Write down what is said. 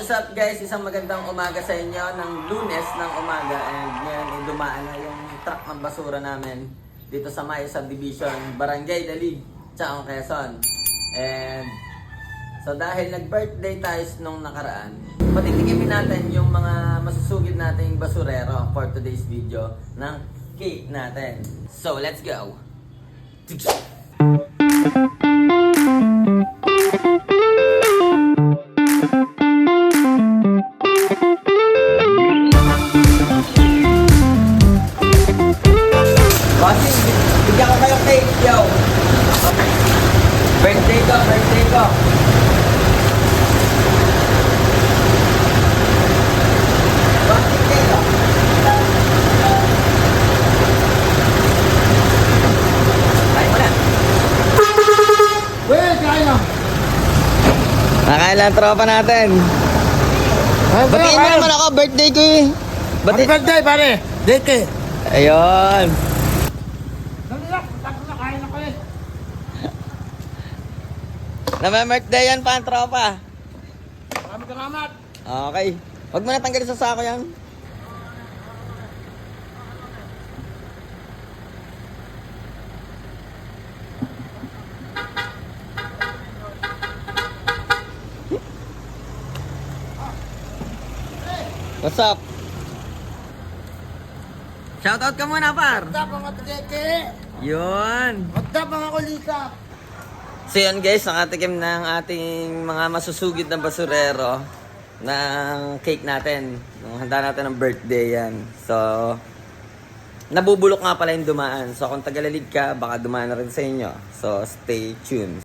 what's up guys? Isang magandang umaga sa inyo ng lunes ng umaga and ngayon ay dumaan na yung truck ng basura namin dito sa Maya Subdivision, Barangay Dalig, Chaong Quezon. And so dahil nag-birthday tayo nung nakaraan, patitikimin natin yung mga masusugid nating basurero for today's video ng cake natin. So let's go! Bossing, bigyan ko kayo cake, yo! Birthday ko, birthday ko! Nakain lang tropa natin. Batiin mo naman ako, birthday ko eh. Happy birthday, pare. Deke. Ayun. Dali lang, tapos na, kain ako eh. Name-birthday yan pa ang tropa. Maraming salamat. Okay. Huwag mo na tanggalin sa sako yan. What's up? Shoutout ka muna, par. What's up mga deke? Yun. What's up mga kulikap? So yun guys, nakatikim na ang ating mga masusugid na basurero ng cake natin. Nung handa natin ng birthday yan. So, nabubulok nga pala yung dumaan. So kung tagalalig ka, baka dumaan na rin sa inyo. So, stay tuned.